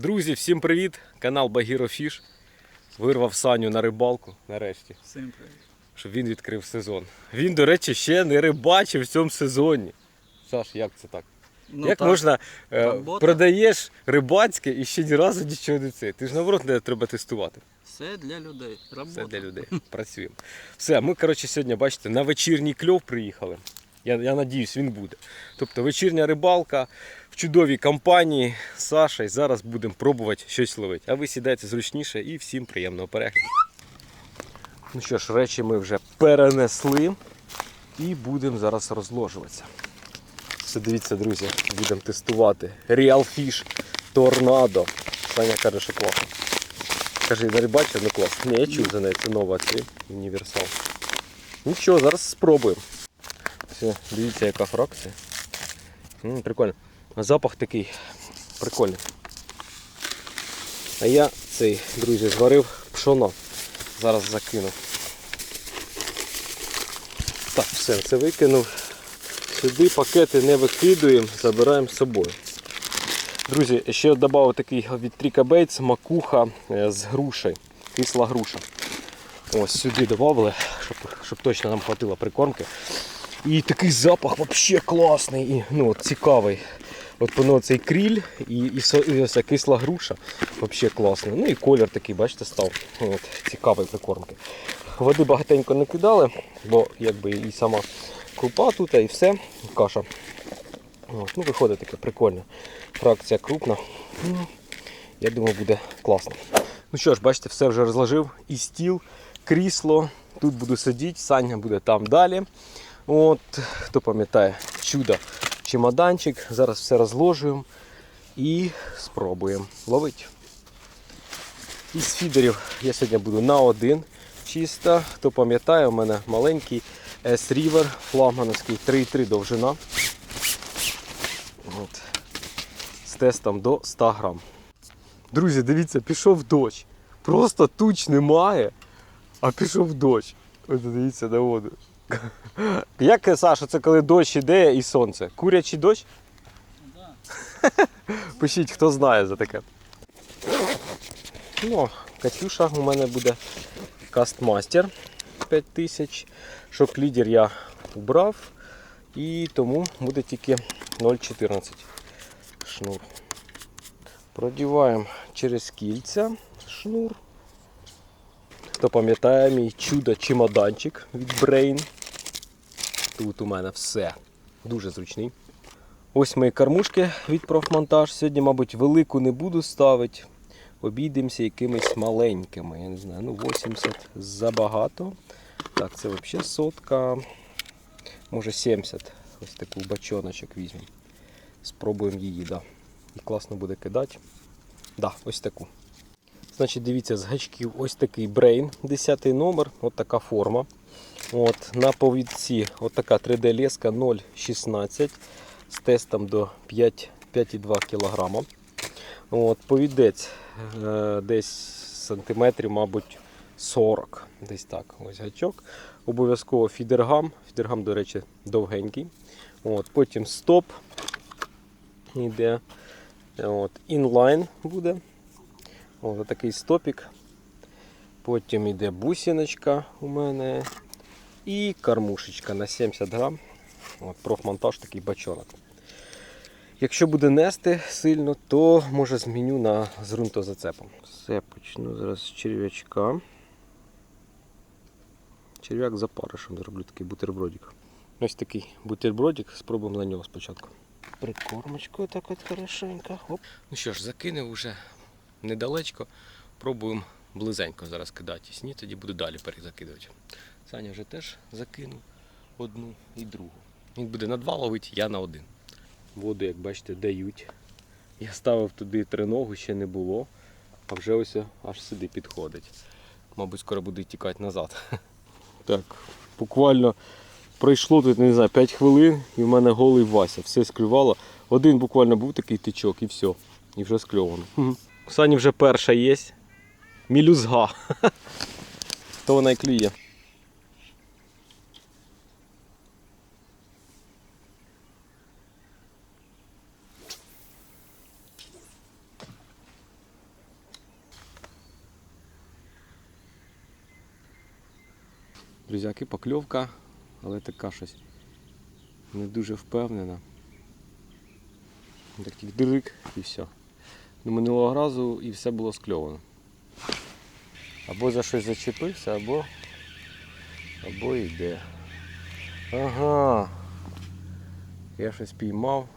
Друзі, всім привіт! Канал Багіро Фіш. Вирвав Саню на рибалку нарешті, Всім привіт. щоб він відкрив сезон. Він, до речі, ще не рибачив в цьому сезоні. Саш, як це так? Ну, як так, можна е, продаєш рибацьке і ще ні разу нічого не це? Ти ж наоборот не треба тестувати. Все для людей. Робота. Все для людей. Працюємо. Все, ми, коротше, сьогодні, бачите, на вечірній кльов приїхали. Я, я надіюсь, він буде. Тобто вечірня рибалка в чудовій компанії з Сашею. Зараз будемо пробувати щось ловити. А ви сідайте зручніше і всім приємного перегляду. Ну що ж, речі ми вже перенесли і будемо зараз розложуватися. Все, дивіться, друзі, будемо тестувати Real Fish Tornado. Саня каже, що класно. Кажи, не бачив, ну клас. Ні, я чув за неї, це нова це універсал. Нічого, зараз спробуємо. Все, дивіться, яка фракція. М, прикольно. А запах такий прикольний. А я цей, друзі, зварив пшоно. Зараз закину. Так, все, це викинув. Сюди пакети не викидуємо, забираємо з собою. Друзі, ще додав такий від Тріка макуха е, з грушею. Кисла груша. Ось сюди додали, щоб, щоб точно нам хватило прикормки. І такий запах взагалі класний і ну, от цікавий. От воно цей кріль і, і, і ось кисла груша. Взагалі класний. Ну і колір такий, бачите, став. От, цікавий прикормки. Води багатенько не кидали, бо якби і сама крупа тут, і все, каша. От, ну, виходить таке прикольно. Фракція крупна. Ну, я думаю, буде класно. Ну що ж, бачите, все вже розложив. І стіл, крісло. Тут буду сидіти, Саня буде там далі. От, хто пам'ятає, чудо чемоданчик. Зараз все розложуємо і спробуємо ловити. Із фідерів я сьогодні буду на один чисто. Хто пам'ятає, у мене маленький S-River флагмановський 3,3 довжина. От. З тестом до 100 грам. Друзі, дивіться, пішов дощ. Просто туч немає, а пішов дощ. Ось дивіться на воду. Як Саша, це коли дощ іде і сонце? Курячий дощ? Пишіть, хто знає за таке. Ну, Катюша у мене буде кастмастер 5000. Шок лідер я убрав. І тому буде тільки 0,14 шнур. Продіваємо через кільця шнур. Хто пам'ятає мій чудо чемоданчик від Brain. Тут у мене все дуже зручний. Ось мої кормушки від профмонтаж. Сьогодні, мабуть, велику не буду ставити. Обійдемося якимись маленькими. Я не знаю, ну 80 забагато. Так, це взагалі сотка. Може 70. Ось таку бачоночок візьмемо. Спробуємо її, да. І класно буде кидати. Да, ось таку. Значить, дивіться, з гачків ось такий брейн, 10 номер, от така форма. От, на повідці от така 3D-леска 0,16 з тестом до 5,2 кг. От, повідець е, десь сантиметрів, мабуть, 40. Десь так. Ось гачок. Обов'язково фідергам. Фідергам, до речі, довгенький. От, потім стоп йде. От, інлайн буде. Ось такий стопік. Потім йде бусиночка у мене. І кормушечка на 70 грам. От, профмонтаж такий бачонок. Якщо буде нести сильно, то може зміню на з ґрунтозацепом. Все, почну зараз з черв'ячка. Черв'як за паришем зроблю такий бутербродик. Ось такий бутербродик, спробуємо на нього спочатку. Прикормочку так от хорошенько. Оп. Ну що ж, закинув уже недалечко. Пробуємо близенько зараз кидати. Ні, тоді буду далі перезакидувати. Саня вже теж закинув одну і другу. Він буде на два ловити, я на один. Воду, як бачите, дають. Я ставив туди триногу, ще не було, а вже ось аж сюди підходить. Мабуть, скоро буде тікати назад. Так, буквально пройшло тут, не знаю, 5 хвилин і в мене голий Вася. Все склювало. Один буквально був такий тичок і все. І вже скльовано. У Сані вже перша є. Мілюзга. То вона і клює. Друзяки, покльовка, але така щось не дуже впевнена. Такий дрик і все. До минулого разу і все було скльовано. Або за щось зачепився, або, або йде. Ага. Я щось піймав.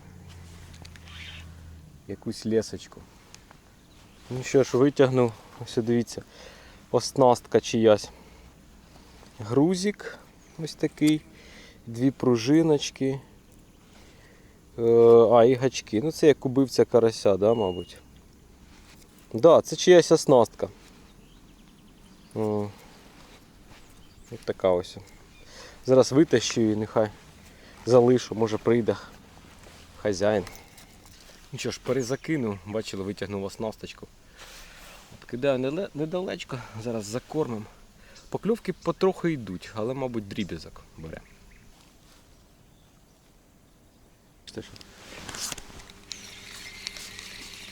Якусь лесочку. Ну що ж, витягнув, ось дивіться, оснастка чиясь. Грузик ось такий, дві пружиночки. Е, а, і гачки. Ну це як убивця карася, да, мабуть. Да, це чиясь оснастка. Ось така ось. Зараз витащу і нехай залишу, може прийде хазяїн. Ну що ж, перезакинув, бачили, витягнув оснасточку. От кидаю недалечко, зараз закормимо. Покльовки потроху йдуть, але, мабуть, дріб'язок бере.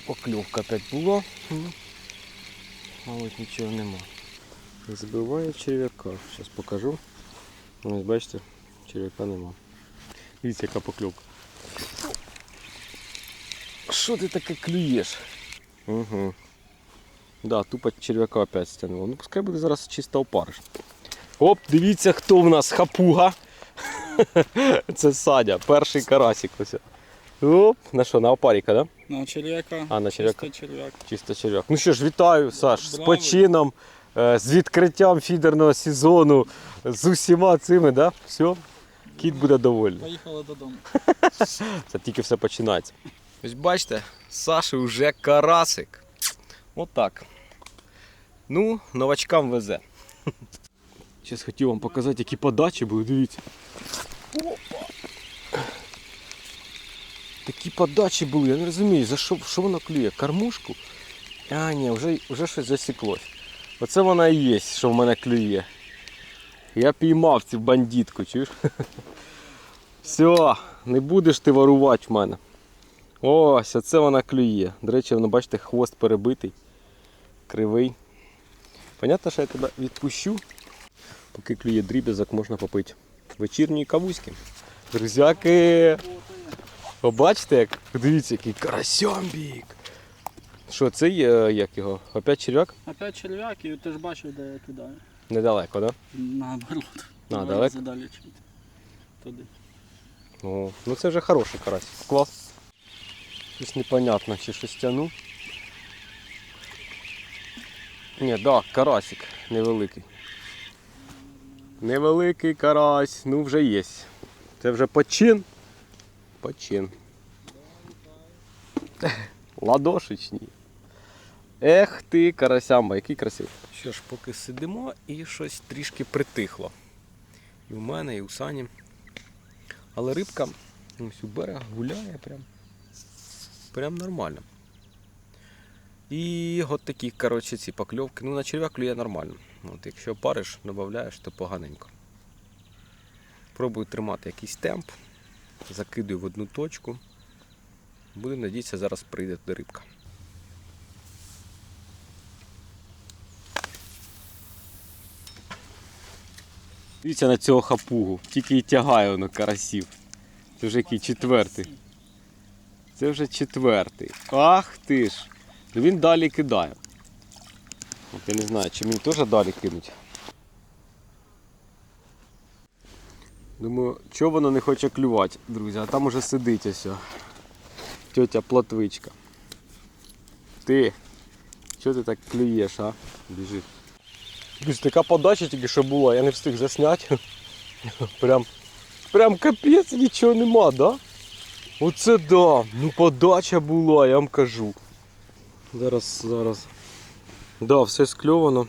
Покльовка опять була. Ну, Мабуть, нічого нема. Забиває черв'яка. Зараз покажу. Ось бачите, черв'яка нема. Дивіться, яка покльовка. Що ти таке клюєш? Угу. Да, тупо черв'яка опять стягнуло. Ну пускай буде зараз чисто опариш. Оп, дивіться, хто в нас хапуга. Це Садя, перший карасик. Ось. Оп, на що, на опаріка, да? На черв'яка. А, на черв'яка. Чисто черв'як. Чисто черв'як. Ну що ж, вітаю, Саш, з Браво. почином, е, з відкриттям фідерного сезону, з усіма цими, да? Все, кіт буде довольний. Поїхали додому. Це тільки все починається. Ось бачите, Саші вже карасик. Отак. Ну, новачкам везе. Зараз хотів вам показати, які подачі були, дивіться. Опа! Такі подачі були, я не розумію, за що, що воно клює? Кормушку? А, ні, вже, вже щось засіклось. Оце вона і є, що в мене клює. Я піймав цю бандитку, чуєш? Все, не будеш ти варувати в мене. Ось, оце вона клює. До речі, воно, бачите, хвост перебитий, кривий. Понятно, що я тебе відпущу. Поки клює дріб'язок, можна попити вечірньої кавуськи. Друзяки! Побачите, як дивіться, який карасьомбік. Що, це є, як його? Опять черв'як? Опять черв'як, і ти ж бачив, де я кидаю. Недалеко, так? Наоборот. А, далеко? рази далі чуть. Туди. О, ну це вже хороший карась. Клас. Щось непонятно, чи щось тяну. Ні, да, карасик невеликий. Невеликий карась, ну вже є. Це вже почин. Почин. Ладошечні. Ех ти, карасямба, який красивий. Що ж, поки сидимо і щось трішки притихло. І в мене, і у Сані. Але рибка ось у берег гуляє прям. Прям нормально. І от такі, коротше, ці покльовки. Ну, на черв'як клює нормально. От, якщо париш, додаєш, то поганенько. Пробую тримати якийсь темп. Закидую в одну точку. Будемо надіятися, зараз прийде туди рибка. Дивіться на цього хапугу. Тільки і тягає воно карасів. Це вже який четвертий. Це вже четвертий. Ах ти ж! Він далі кидає. От я не знаю, чи мені теж далі кинуть. Думаю, чого воно не хоче клювати, друзі, а там уже сидить ось. о. Тьотя плотвичка. Ти, чого ти так клюєш, а? Біжи. Друзі, така подача тільки що була, я не встиг засняти. Прям, прям капець, нічого нема, да? Оце да. Ну подача була, я вам кажу. Зараз, зараз. Да, все скльовано.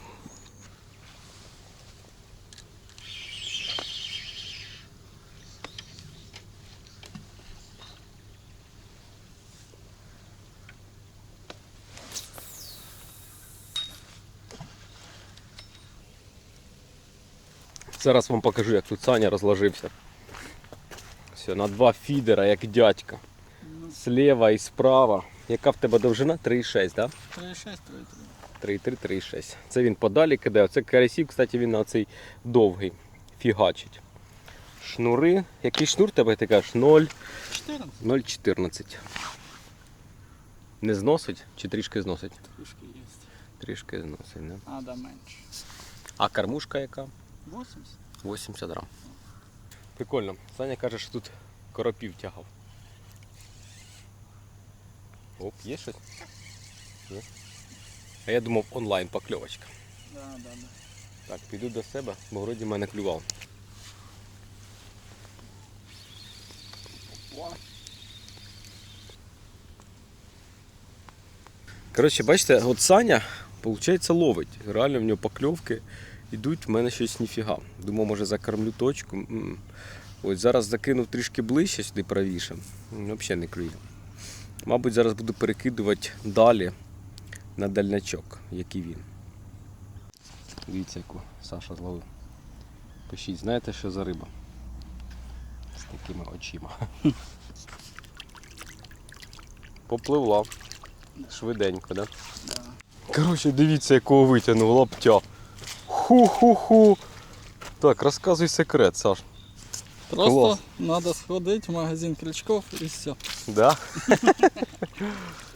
Зараз вам покажу, як тут Саня розложився. Все, на два фідера, як дядька. Слева і справа. Яка в тебе довжина? 3,6, так? 3,6, 3,3. 3,3, 3,6. Це він подалі кидає. Це карасів, кстати, він на цей довгий. фігачить. Шнури. Який шнур тебе ти кажеш? 0,14. Не зносить чи трішки зносить? трішки є. Трішки зносить, не? А, да, менше. А кормушка яка? 80. 80 грам. Прикольно. Саня каже, що тут коропів тягав. Оп, є щось? Є? А я думав онлайн покльовочка. Да, да, да. Так, піду до себе, бо вроді мене клював. Коротше, бачите, от Саня, виходить, ловить. Реально в нього покльовки йдуть, в мене щось ніфіга. Думав, може закормлю точку. Ось зараз закинув трішки ближче сюди правіше. Взагалі не клює. Мабуть, зараз буду перекидувати далі на дальнячок, який він. Дивіться, яку Саша зловив. Пишіть, знаєте, що за риба? З такими очима. Попливла. Швиденько, да? да. Коротше, дивіться, якого витягнув лаптя. Ху-ху-ху. Так, розказуй секрет, Саш. Просто треба сходити в магазин крючков і все. Да?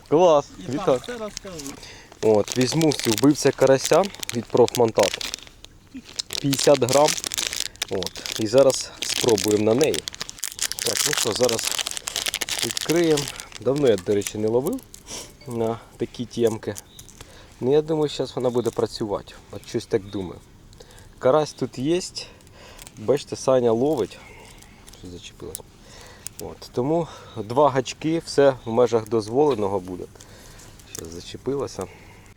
Клас, І там все розкажу. От, візьму вбивця карася від профмонтажу. 50 грам. От. І зараз спробуємо на неї. Так, ну що, зараз відкриємо. Давно я, до речі, не ловив на такі тємки. Ну, я думаю, зараз вона буде працювати. От щось так думаю. Карась тут є. Бачите, Саня ловить. Щось зачепилось. От. Тому два гачки, все в межах дозволеного буде. Зараз зачепилося.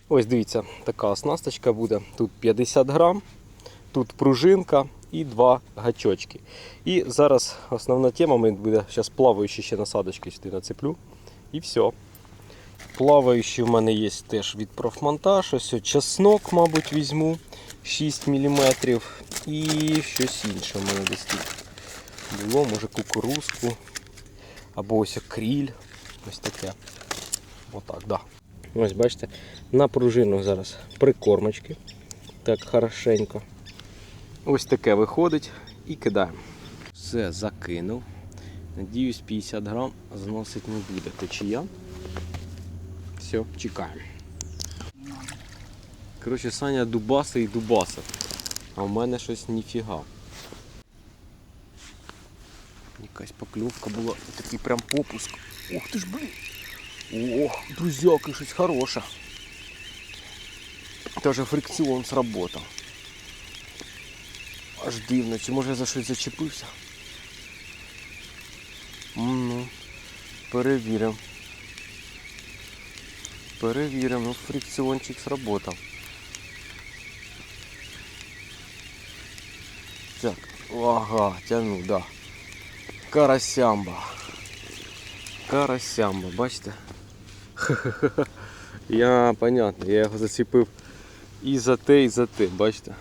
Ось дивіться, така оснасточка буде. Тут 50 грам, тут пружинка і два гачочки. І зараз основна тема буде зараз плаваючі ще насадочки сюди нацеплю. І все. Плаваючі в мене є теж від профмонтаж. Ось чеснок, мабуть, візьму 6 мм. І щось інше в мене десь тут було, може кукурузку. Або ось кріль. Ось таке. Отак, да. Ось бачите, на пружину зараз прикормочки. Так хорошенько. Ось таке виходить і кидаємо. Все, закинув. Надіюсь, 50 грам зносить не буде течія. Все, чекаємо. Коротше, Саня дубаса і дубаса. А в мене щось ніфіга. Якась покльовка була, такий прям попуск. Ух ти ж блін. Ох, друзяки, щось хороше. Даже фрикціон сработав. Аж дивно, чи може за щось зачепився? Ну, перевіримо. Перевіримо, ну фрикціончик сработав. Так, ага, тяну, да. Карасямба. Карасямба, бачите? Я понятно, я його зацепив і за те, і за те, бачите?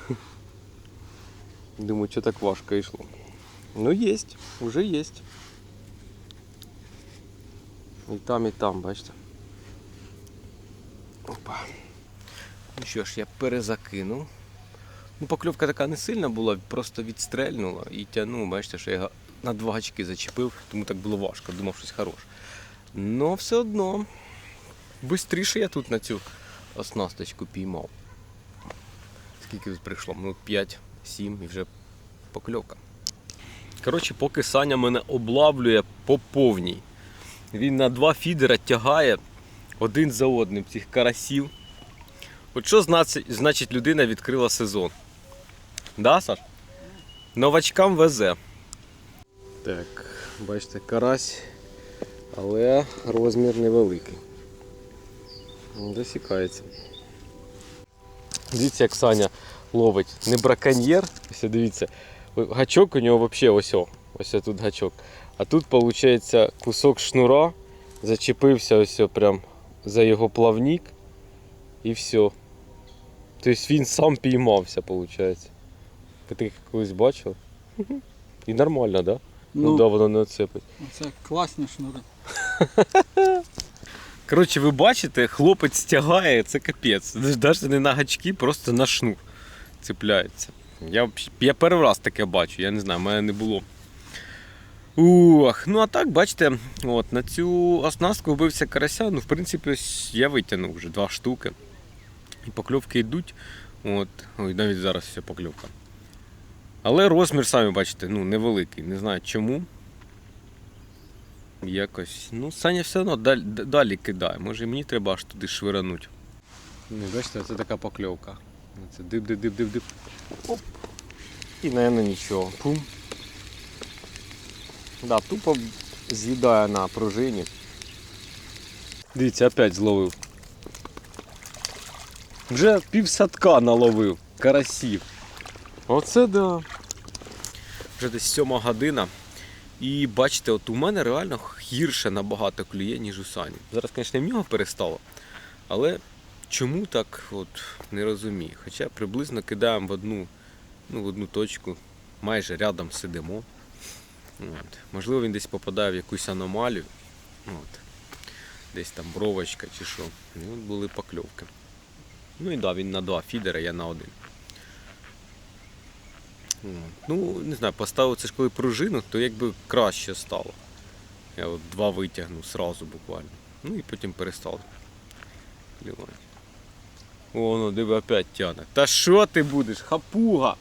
Думаю, що так важко йшло. Ну єсть, вже єсть. І там, і там, бачите. Опа. Ну що ж, я перезакинув. Ну, покльовка така не сильна була, просто відстрельнула і тягнув, бачите, що я на два гачки зачепив, тому так було важко, думав щось хороше. Но все одно, швидше я тут на цю оснасточку піймав. Скільки тут прийшло? Ну, 5-7 і вже покльовка. Коротше, поки Саня мене облавлює по повній. Він на два фідера тягає один за одним цих карасів. От що значить людина відкрила сезон? Да, Саш? Новачкам везе. Так, бачите, карась, але розмір невеликий. Досікається. Дивіться, як Саня ловить. Не браконьєр. Ось дивіться. Гачок у нього взагалі ось. о. Ось тут гачок. А тут виходить кусок шнура. Зачепився ось о прям за його плавник. І все. Тобто він сам піймався, виходить. Ви таке колись бачили? І нормально, так? Да? Ну, Ну, да, воно не оцепить. це класні шнури. Коротше, ви бачите, хлопець стягає, це капець. Навіть не на гачки, просто на шнур цепляється. Я, я перший раз таке бачу, я не знаю, в мене не було. Ух, ну а так, бачите, от, на цю оснастку вбився карася. Ну, в принципі, ось я витягнув вже два штуки. І покльовки йдуть. От, ой, навіть зараз все покльовка. Але розмір, самі бачите, ну, невеликий. Не знаю чому. Якось. Ну, Саня все одно далі, далі кидає. Може мені треба аж туди швирануть. Ну, бачите, це така покльовка. Це дип дип дип дип дип Оп. І, наверное, нічого. Пум. Да, тупо з'їдає на пружині. Дивіться, опять зловив. Вже пів садка наловив карасів. Оце да. Вже десь сьома година. І бачите, от у мене реально гірше набагато клює, ніж у Сані. Зараз, звісно, в нього перестало. Але чому так, от не розумію. Хоча приблизно кидаємо в одну, ну, в одну точку, майже рядом сидимо. От. Можливо, він десь попадає в якусь аномалію. От. Десь там бровочка чи що. І от були покльовки. Ну і да, він на два фідера, я на один. Ну, не знаю, поставив це ж коли пружину, то якби краще стало. Я от два витягнув сразу буквально. Ну і потім перестав клювати. О, ну диви опять тяне. Та що ти будеш? Хапуга!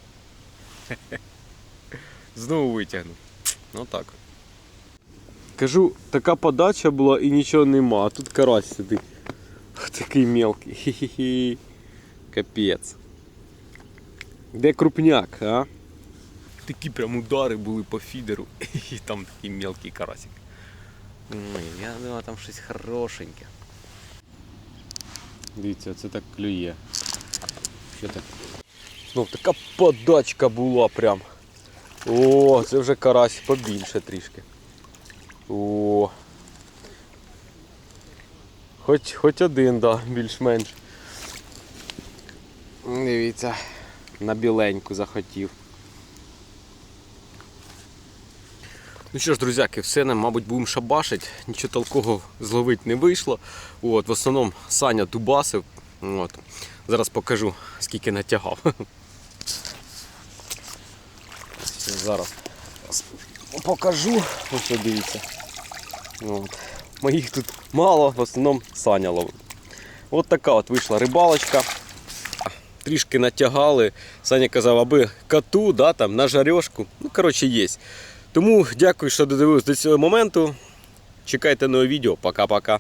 Знову витягнув. Ну так. Кажу, така подача була і нічого нема, а тут карась сидить. Такий мелкий. Хі-хі-хі. Капець. Де крупняк, а? Такі прям удари були по фідеру. І там такий мелкий карасик. Ой, я думаю, там щось хорошеньке. Дивіться, це так клює. Що так? Ну, така подачка була прям. О, це вже карась побільше трішки. О. Хоч, хоч один, да, більш-менш. Дивіться, на біленьку захотів. Ну що ж, друзяки, все нам, мабуть, будемо шабашить. Нічого толкового зловити не вийшло. От, в основному Саня дубасив. От. Зараз покажу, скільки натягав. Зараз покажу. Ось дивіться. От. Моїх тут мало, в основному Саня ловив. От така от вийшла рибалочка. Трішки натягали. Саня казав, аби коту, да, там, на жарьошку. Ну, коротше, є. Тому дякую, що додивились до цього моменту. Чекайте нове відео. Пока-пока.